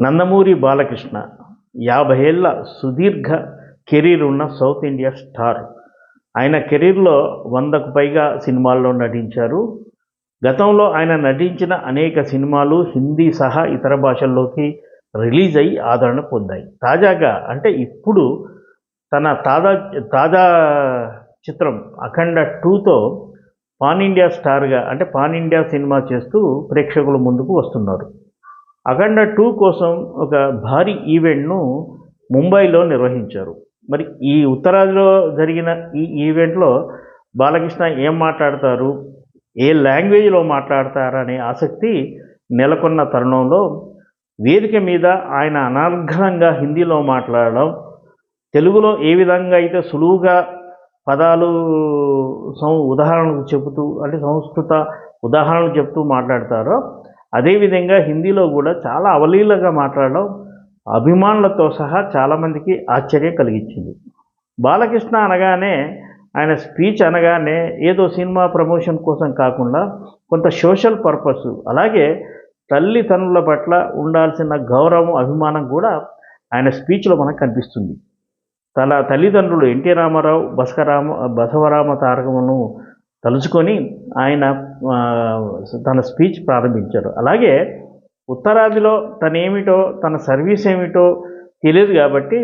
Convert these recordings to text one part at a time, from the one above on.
నందమూరి బాలకృష్ణ యాభై ఏళ్ళ సుదీర్ఘ కెరీర్ ఉన్న సౌత్ ఇండియా స్టార్. ఆయన కెరీర్లో వందకు పైగా సినిమాల్లో నటించారు. గతంలో ఆయన నటించిన అనేక సినిమాలు హిందీ సహా ఇతర భాషల్లోకి రిలీజ్ అయ్యి ఆదరణ పొందాయి. తాజాగా అంటే ఇప్పుడు తన తాజా తాజా చిత్రం అఖండ టూతో పాన్ ఇండియా స్టార్గా అంటే పాన్ ఇండియా సినిమా చేస్తూ ప్రేక్షకుల ముందుకు వస్తున్నారు. అఖండ టూ కోసం ఒక భారీ ఈవెంట్ను ముంబైలో నిర్వహించారు. మరి ఈ ఉత్తరాదిలో జరిగిన ఈ ఈవెంట్లో బాలకృష్ణ ఏం మాట్లాడతారు? ఏ లాంగ్వేజ్లో మాట్లాడతారనే ఆసక్తి నెలకొన్న తరుణంలో వేదిక మీద ఆయన అనర్ఘనంగా హిందీలో మాట్లాడడం తెలుగులో ఏ విధంగా అయితే సులువుగా పదాలు సం ఉదాహరణకు చెబుతూ అంటే సంస్కృత ఉదాహరణలు చెప్తూ మాట్లాడతారో అదేవిధంగా హిందీలో కూడా చాలా అవలీలగా మాట్లాడడం అభిమానులతో సహా చాలామందికి ఆశ్చర్యం కలిగించింది. బాలకృష్ణ అనగానే ఆయన స్పీచ్ అనగానే ఏదో సినిమా ప్రమోషన్ కోసం కాకుండా కొంత సోషల్ పర్పస్ అలాగే తల్లిదండ్రుల పట్ల ఉండాల్సిన గౌరవం అభిమానం కూడా ఆయన స్పీచ్లో మనకు కనిపిస్తుంది. తన తల్లిదండ్రులు ఎన్టీ రామారావు బసకరామ బసవరామ తారకమును తలుచుకొని ఆయన తన స్పీచ్ ప్రారంభించారు. అలాగే ఉత్తరాదిలో తనేమిటో తన సర్వీస్ ఏమిటో తెలియదు కాబట్టి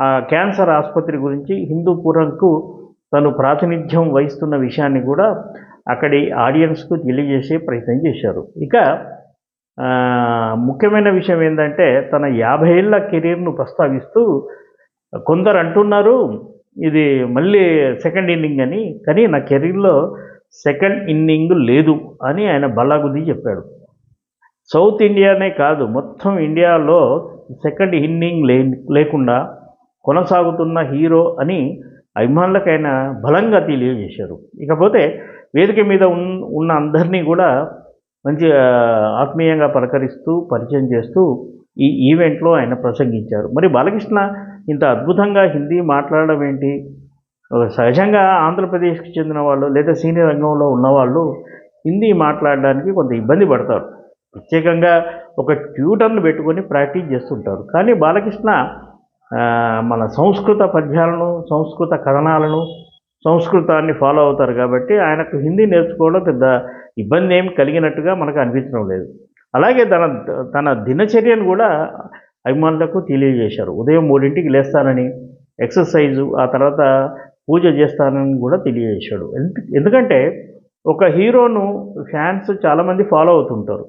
ఆ క్యాన్సర్ ఆసుపత్రి గురించి హిందూపురంకు తను ప్రాతినిధ్యం వహిస్తున్న విషయాన్ని కూడా అక్కడి ఆడియన్స్కు తెలియజేసే ప్రయత్నం చేశారు. ఇక ముఖ్యమైన విషయం ఏంటంటే తన యాభై ఏళ్ళ కెరీర్ను ప్రస్తావిస్తూ కొందరు అంటున్నారు ఇది మళ్ళీ సెకండ్ ఇన్నింగ్ అని కానీ నా కెరీర్లో సెకండ్ ఇన్నింగ్ లేదు అని ఆయన బల్లాగుద్ది చెప్పాడు. సౌత్ ఇండియానే కాదు మొత్తం ఇండియాలో సెకండ్ ఇన్నింగ్ లే లేకుండా కొనసాగుతున్న హీరో అని అభిమానులకు ఆయన బలంగా తెలియజేశారు. ఇకపోతే వేదిక మీద ఉన్ ఉన్న అందరినీ కూడా మంచి ఆత్మీయంగా పలకరిస్తూ పరిచయం చేస్తూ ఈ ఈవెంట్లో ఆయన ప్రసంగించారు. మరి బాలకృష్ణ ఇంత అద్భుతంగా హిందీ మాట్లాడడం ఏంటి? సహజంగా ఆంధ్రప్రదేశ్కి చెందిన వాళ్ళు లేదా సీనియర్ రంగంలో ఉన్నవాళ్ళు హిందీ మాట్లాడడానికి కొంత ఇబ్బంది పడతారు. ప్రత్యేకంగా ఒక ట్యూటర్ను పెట్టుకొని ప్రాక్టీస్ చేస్తుంటారు. కానీ బాలకృష్ణ మన సంస్కృత పద్యాలను సంస్కృత కథనాలను సంస్కృతాన్ని ఫాలో అవుతారు కాబట్టి ఆయనకు హిందీ నేర్చుకోవడం పెద్ద ఇబ్బంది ఏం కలిగినట్టుగా మనకు అనిపించడం లేదు. అలాగే తన తన దినచర్యను కూడా అభిమానులకు తెలియజేశారు. ఉదయం మూడింటికి లేస్తానని ఎక్సర్సైజు ఆ తర్వాత పూజ చేస్తానని కూడా తెలియజేశాడు. ఎందుకంటే ఒక హీరోను ఫ్యాన్స్ చాలామంది ఫాలో అవుతుంటారు.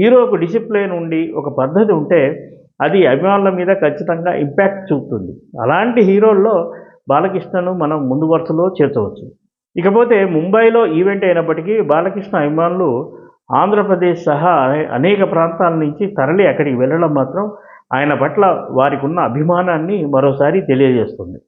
హీరోకు డిసిప్లిన్ ఉండి ఒక పద్ధతి ఉంటే అది అభిమానుల మీద ఖచ్చితంగా ఇంపాక్ట్ చూపుతుంది. అలాంటి హీరోల్లో బాలకృష్ణను మనం ముందు వరుసలో చేర్చవచ్చు. ఇకపోతే ముంబైలో ఈవెంట్ అయినప్పటికీ బాలకృష్ణ అభిమానులు ఆంధ్రప్రదేశ్ సహా అనేక ప్రాంతాల నుంచి తరలి అక్కడికి వెళ్ళడం మాత్రం ఆయన పట్ల వారికి ఉన్న అభిమానాన్ని మరోసారి తెలియజేస్తుంది.